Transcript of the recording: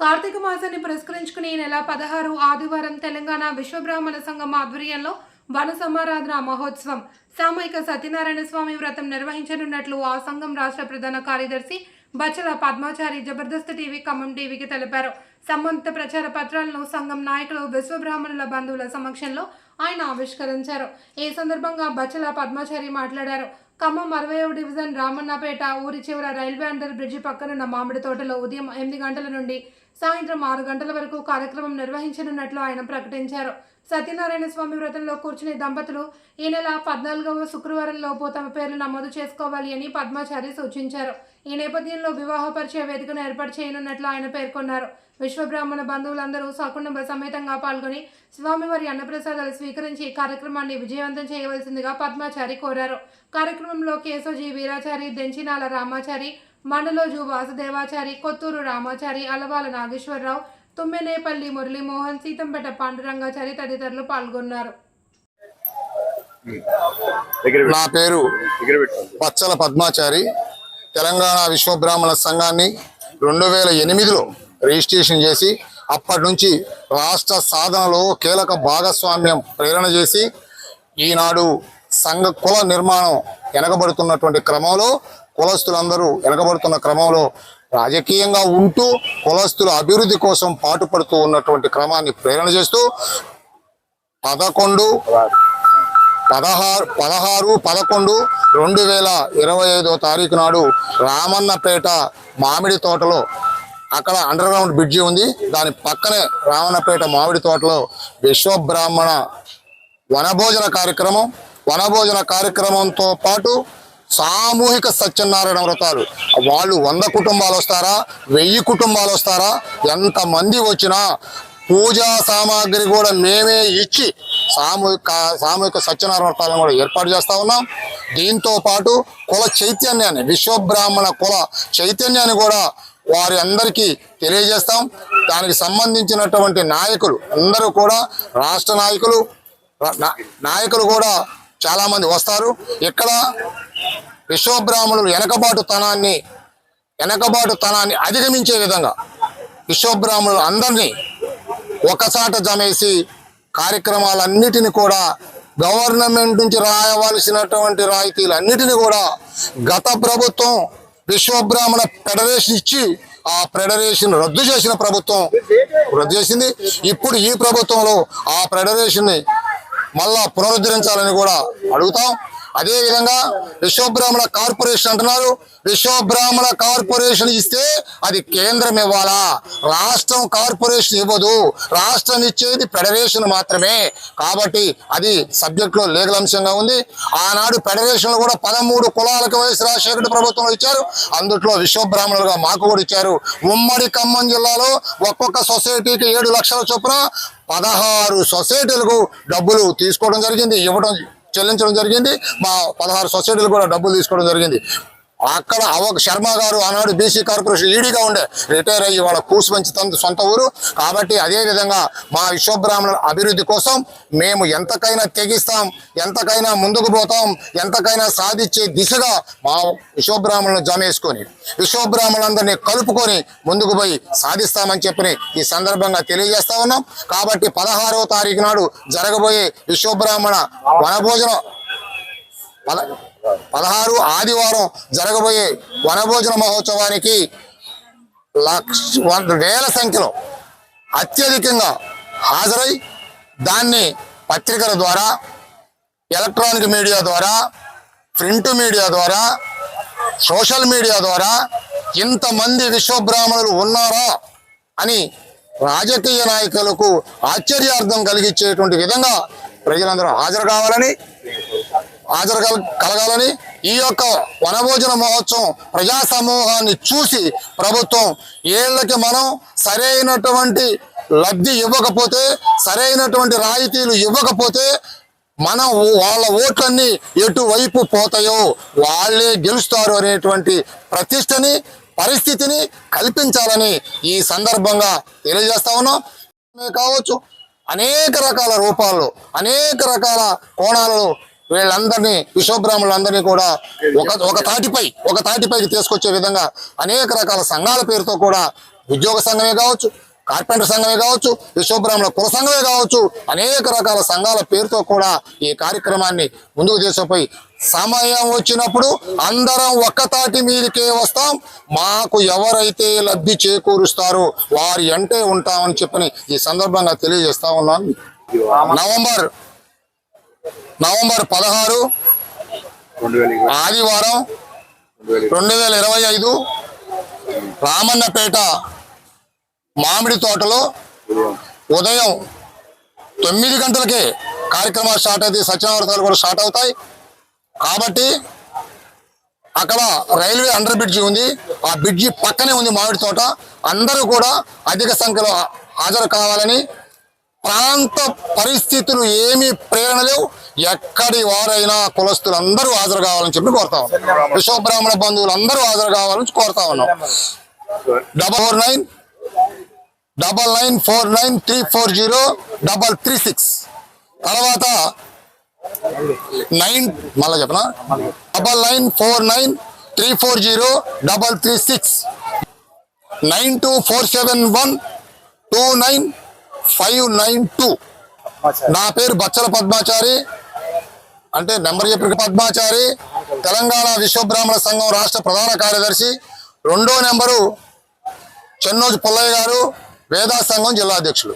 కార్తీక మాసాన్ని పురస్కరించుకుని ఈ నెల పదహారు ఆదివారం తెలంగాణ విశ్వబ్రాహ్మణ సంఘం ఆధ్వర్యంలో వన సమారాధన మహోత్సవం. సామూహిక సత్యనారాయణ స్వామి వ్రతం నిర్వహించనున్నట్లు ఆ సంఘం రాష్ట్ర ప్రధాన కార్యదర్శి బచ్చల పద్మాచారి జబర్దస్త్ టీవీ ఖమ్మం టీవీకి తెలిపారు. సంబంధిత ప్రచార పత్రాలను సంఘం నాయకులు విశ్వబ్రాహ్మణుల బంధువుల సమక్షంలో ఆయన ఆవిష్కరించారు. ఈ సందర్భంగా బచ్చల పద్మాచారి మాట్లాడారు. ఖమ్మం అరవై డివిజన్ రామన్నపేట ఊరి చివర రైల్వే అండర్ బ్రిడ్జి పక్కనున్న మామిడి తోటలో ఉదయం ఎనిమిది గంటల నుండి సాయంత్రం ఆరు గంటల వరకు కార్యక్రమం నిర్వహించనున్నట్లు ఆయన ప్రకటించారు. సత్యనారాయణ స్వామి వ్రతంలో కూర్చునే దంపతులు ఈ నెల పద్నాలుగవ శుక్రవారం లోపు తమ పేర్లు నమోదు చేసుకోవాలి అని పద్మాచారి సూచించారు. ఈ నేపథ్యంలో వివాహ పరిచయ వేదికను ఏర్పాటు చేయనున్నట్లు ఆయన పేర్కొన్నారు. విశ్వబ్రాహ్మణ బంధువులందరూ సకుటుంబ సమేతంగా పాల్గొని స్వామివారి అన్నప్రసాదాలు స్వీకరించి ఈ కార్యక్రమాన్ని విజయవంతం చేయవలసిందిగా పద్మాచారి కోరారు. కార్యక్రమంలో కేశోజీ వీరాచారి దెంచినాల రామాచారి మండలోజు వాసుదేవాచారి కొత్తూరు రామాచారి అలవాల నాగేశ్వరరావు తుమ్మెనేపల్లి మురళీమోహన్ సీతంపేట పాండురంగాచారి తదితరులు పాల్గొన్నారు. నా పేరు పచ్చల పద్మాచారి. తెలంగాణ విశ్వబ్రాహ్మణ సంఘాన్ని రెండు వేల ఎనిమిదిలో రిజిస్ట్రేషన్ చేసి అప్పటి నుంచి రాష్ట్ర సాధనలో కీలక భాగస్వామ్యం ప్రేరణ చేసి ఈనాడు సంఘ కుల నిర్మాణం వెనకబడుతున్నటువంటి క్రమంలో కులస్తులందరూ వెనకబడుతున్న క్రమంలో రాజకీయంగా ఉంటూ కులస్తుల అభివృద్ధి కోసం పాటుపడుతూ ఉన్నటువంటి క్రమాన్ని ప్రేరణ చేస్తూ పదకొండు పదహారు పదహారు పదకొండు రెండు వేల ఇరవై ఐదో తారీఖు నాడు రామన్నపేట మామిడి తోటలో అక్కడ అండర్ గ్రౌండ్ బ్రిడ్జి ఉంది. దాని పక్కనే రామన్నపేట మామిడి తోటలో విశ్వబ్రాహ్మణ వనభోజన కార్యక్రమం వనభోజన కార్యక్రమంతో పాటు సామూహిక సత్యనారాయణ వ్రతాలు. వాళ్ళు వంద కుటుంబాలు వస్తారా? వెయ్యి కుటుంబాలు వస్తారా? ఎంతమంది వచ్చినా పూజా సామాగ్రి కూడా మేమే ఇచ్చి సామూహిక సామూహిక సత్యనారాయణ వ్రతాలను కూడా ఏర్పాటు చేస్తూ ఉన్నాం. దీంతో పాటు కుల చైతన్యాన్ని విశ్వబ్రాహ్మణ కుల చైతన్యాన్ని కూడా వారి అందరికీ తెలియజేస్తాం. దానికి సంబంధించినటువంటి నాయకులు అందరూ కూడా రాష్ట్ర నాయకులు నాయకులు కూడా చాలామంది వస్తారు. ఇక్కడ విశ్వబ్రాహ్మణులు వెనకబాటుతనాన్ని వెనకబాటుతనాన్ని అధిగమించే విధంగా విశ్వబ్రాహ్మణులు అందరినీ ఒకసాట జమేసి కార్యక్రమాలన్నిటిని కూడా గవర్నమెంట్ నుంచి రాయవలసినటువంటి రాయితీలన్నిటిని కూడా గత ప్రభుత్వం విశ్వబ్రాహ్మణ ఫెడరేషన్ ఇచ్చి ఆ ఫెడరేషన్ రద్దు చేసిన ప్రభుత్వం రద్దు చేసింది. ఇప్పుడు ఈ ప్రభుత్వంలో ఆ ఫెడరేషన్ని మళ్ళా పునరుద్ధరించాలని కూడా అడుగుతాం. అదేవిధంగా విశ్వబ్రాహ్మణ కార్పొరేషన్ అంటున్నారు. విశ్వబ్రాహ్మణ కార్పొరేషన్ ఇస్తే అది కేంద్రం ఇవ్వాలా? రాష్ట్రం కార్పొరేషన్ ఇవ్వదు. రాష్ట్రం ఇచ్చేది ఫెడరేషన్ మాత్రమే. కాబట్టి అది సబ్జెక్ట్లో లీగల్ అంశంగా ఉంది. ఆనాడు ఫెడరేషన్లు కూడా పదమూడు కులాలకు వయసు రాజశేఖర ప్రభుత్వంలో ఇచ్చారు. అందుట్లో విశ్వబ్రాహ్మణులుగా మాకు కూడా ఇచ్చారు. ఉమ్మడి ఖమ్మం జిల్లాలో ఒక్కొక్క సొసైటీకి ఏడు లక్షల చొప్పున పదహారు సొసైటీలకు డబ్బులు తీసుకోవడం జరిగింది. ఇవ్వడం చెల్లించడం జరిగింది. మా పదహారు సొసైటీలు కూడా డబ్బులు తీసుకోవడం జరిగింది. అక్కడ అవక శర్మ గారు ఆనాడు బీసీ కార్పొరేషన్ ఈడీగా ఉండే. రిటైర్ అయ్యి వాళ్ళ కూసుమంచి తన సొంత ఊరు. కాబట్టి అదేవిధంగా మా విశ్వబ్రాహ్మణుల అభివృద్ధి కోసం మేము ఎంతకైనా తెగిస్తాం ఎంతకైనా ముందుకు పోతాం ఎంతకైనా సాధించే దిశగా మా విశ్వబ్రాహ్మణులను జమేసుకొని విశ్వబ్రాహ్మణులందరినీ కలుపుకొని ముందుకు పోయి సాధిస్తామని చెప్పి ఈ సందర్భంగా తెలియజేస్తా ఉన్నాం. కాబట్టి పదహారవ తారీఖు నాడు జరగబోయే విశ్వబ్రాహ్మణ వనభోజనం పద పదహారు ఆదివారం జరగబోయే వనభోజన మహోత్సవానికి లక్ష వేల సంఖ్యలో అత్యధికంగా హాజరై దాన్ని పత్రికల ద్వారా ఎలక్ట్రానిక్ మీడియా ద్వారా ప్రింట్ మీడియా ద్వారా సోషల్ మీడియా ద్వారా ఇంతమంది విశ్వబ్రాహ్మణులు ఉన్నారా అని రాజకీయ నాయకులకు ఆశ్చర్యార్థం కలిగించేటువంటి విధంగా ప్రజలందరూ హాజరు కావాలని హాజరు కల- కలగాలని ఈ యొక్క వనభోజన మహోత్సవం ప్రజా సమూహాన్ని చూసి ప్రభుత్వం ఏళ్ళకి మనం సరైనటువంటి లబ్ధి ఇవ్వకపోతే సరైనటువంటి రాయితీలు ఇవ్వకపోతే మనం వాళ్ళ ఓట్లన్నీ ఎటువైపు పోతాయో వాళ్ళే గెలుస్తారు అనేటువంటి ప్రతిష్టని పరిస్థితిని కల్పించాలని ఈ సందర్భంగా తెలియజేస్తా ఉన్నాం. కావచ్చు అనేక రకాల రూపాల్లో అనేక రకాల కోణాలలో వీళ్ళందరినీ విశ్వబ్రాహ్మణులందరినీ కూడా ఒక ఒక తాటిపై ఒక తాటిపైకి తీసుకొచ్చే విధంగా అనేక రకాల సంఘాల పేరుతో కూడా ఉద్యోగ సంఘమే కావచ్చు కార్పెంటర్ సంఘమే కావచ్చు విశ్వబ్రాహ్మణ కుల సంఘమే కావచ్చు అనేక రకాల సంఘాల పేరుతో కూడా ఈ కార్యక్రమాన్ని ముందుకు తీసుకుపోయి సమయం వచ్చినప్పుడు అందరం ఒక్కతాటి మీదకే వస్తాం. మాకు ఎవరైతే లబ్ధి చేకూరుస్తారో వారి అంటే ఉంటామని చెప్పని ఈ సందర్భంగా తెలియజేస్తా ఉన్నాను. నవంబర్ నవంబర్ పదహారు ఆదివారం రెండు వేల ఇరవై ఐదు రామన్నపేట మామిడి తోటలో ఉదయం తొమ్మిది గంటలకే కార్యక్రమాలు స్టార్ట్ అవుతాయి. సత్యనారాయణ కూడా స్టార్ట్ అవుతాయి. కాబట్టి అక్కడ రైల్వే అండర్ బ్రిడ్జి ఉంది. ఆ బ్రిడ్జి పక్కనే ఉంది మామిడి తోట. అందరూ కూడా అధిక సంఖ్యలో హాజరు కావాలని ప్రాంత పరిస్థితులు ఏమీ ప్రేరణ లేవు. ఎక్కడి వారైనా కులస్తులు అందరూ హాజరు కావాలని చెప్పి కోరుతా ఉన్నాం. విశ్వబ్రాహ్మణ బంధువులు అందరూ హాజరు కావాలని కోరుతా ఉన్నాం. Double four nine double nine four nine three four zero double three six. తర్వాత నైన్ మళ్ళా చెప్పనా? Double nine four nine three four zero double three six. Nine two four seven one two nine five nine two. నా పేరు బచ్చల పద్మాచారి. అంటే number చెప్పిన పద్మాచారి. తెలంగాణ విశ్వబ్రాహ్మణ సంఘం రాష్ట్ర ప్రధాన కార్యదర్శి. రెండో నెంబరు చెన్నోజు పుల్లయ్య గారు వేదా సంఘం జిల్లా అధ్యక్షులు.